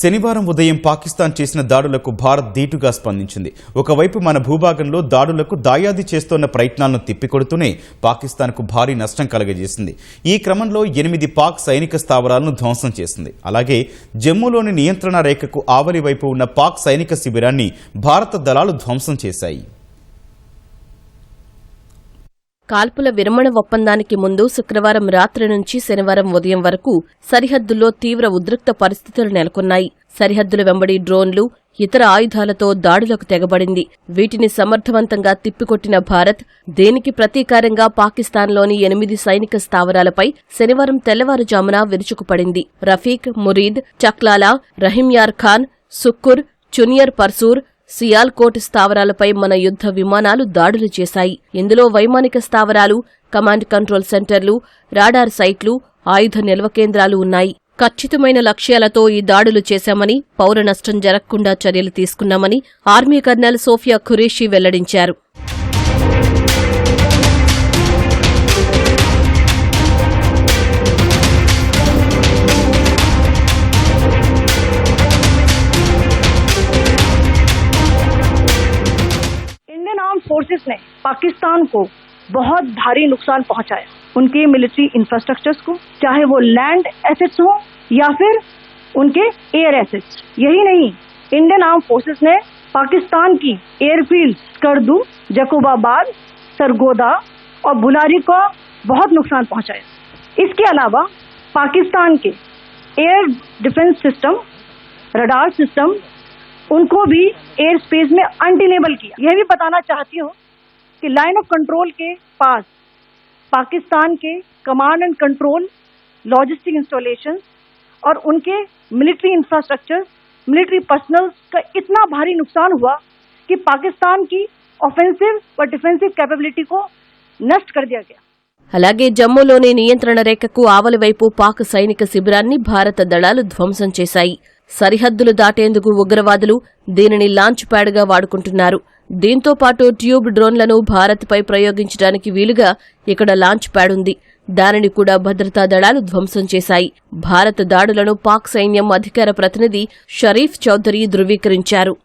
శనివారం ఉదయం పాకిస్తాన్ చేసిన దాడులకు భారత్ ధీటుగా స్పందించింది. ఒకవైపు మన భూభాగంలో దాడులకు దాయాది చేస్తోన్న ప్రయత్నాలను తిప్పికొడుతూనే పాకిస్తాన్కు భారీ నష్టం కలగజేసింది. ఈ క్రమంలో ఎనిమిది పాక్ సైనిక స్థావరాలను ధ్వంసం చేసింది. అలాగే జమ్మూలోని నియంత్రణ రేఖకు ఆవలి వైపు ఉన్న పాక్ సైనిక శిబిరాన్ని భారత దళాలు ధ్వంసం చేశాయి. కాల్పుల విరమణ ఒప్పందానికి ముందు శుక్రవారం రాత్రి నుంచి శనివారం ఉదయం వరకు సరిహద్దుల్లో తీవ్ర ఉద్రిక్త పరిస్థితులు నెలకొన్నాయి. సరిహద్దుల వెంబడి డ్రోన్లు ఇతర ఆయుధాలతో దాడులకు తెగబడింది. వీటిని సమర్థవంతంగా తిప్పికొట్టిన భారత్ దేనికి ప్రతీకారంగా పాకిస్తాన్లోని ఎనిమిది సైనిక స్థావరాలపై శనివారం తెల్లవారుజామున విరుచుకుపడింది. రఫీక్ మురీద్ చక్లాలా రహీంయార్ ఖాన్ సుక్కుర్ చునియర్ పర్సూర్ సియాల్కోట్ స్థావరాలపై మన యుద్ధ విమానాలు దాడులు చేశాయి. ఇందులో వైమానిక స్థావరాలు కమాండ్ కంట్రోల్ సెంటర్లు రాడార్ సైట్లు ఆయుధ నిల్వ కేంద్రాలు ఉన్నాయి. ఖచ్చితమైన లక్ష్యాలతో ఈ దాడులు చేశామని పౌర నష్టం జరగకుండా చర్యలు తీసుకున్నామని ఆర్మీ కర్నల్ సోఫియా ఖురేషీ వెల్లడించారు. फोर्सेस ने पाकिस्तान को बहुत भारी नुकसान पहुँचाया। उनके मिलिट्री इंफ्रास्ट्रक्चर्स को, चाहे वो लैंड एसेट्स हो या फिर उनके एयर एसेट्स यही नहीं इंडियन आर्म फोर्सेस ने पाकिस्तान की एयरफील्ड करदू जकोबाबाद सरगोदा और बुलारी को बहुत नुकसान पहुँचाया। इसके अलावा पाकिस्तान के air defence system radar system उनको भी एयर स्पेस में अनडिनेबल किया यह भी बताना चाहती हूँ कि लाइन ऑफ कंट्रोल के पास पाकिस्तान के command and control logistic installation और उनके मिलिट्री इंफ्रास्ट्रक्चर मिलिट्री पर्सनल का इतना भारी नुकसान हुआ कि पाकिस्तान की ऑफेंसिव व डिफेंसिव कैपेबिलिटी को नष्ट कर दिया गया అలాగే జమ్మూలోని నియంత్రణ రేఖకు ఆవలి వైపు పాక్ సైనిక శిబిరాన్ని భారత దళాలు ధ్వంసం చేశాయి సరిహద్దులు దాటేందుకు ఉగ్రవాదులు దీనిని లాంచ్ ప్యాడ్గా వాడుకుంటున్నారు. దీంతో పాటు ట్యూబ్ డ్రోన్లను భారత్పై ప్రయోగించడానికి వీలుగా ఇక్కడ లాంచ్ ప్యాడ్ ఉంది. దానిని కూడా భద్రతా దళాలు ధ్వంసం చేశాయి. భారత దాడులను పాక్ సైన్యం అధికార ప్రతినిధి షరీఫ్ చౌదరి ధృవీకరించారు.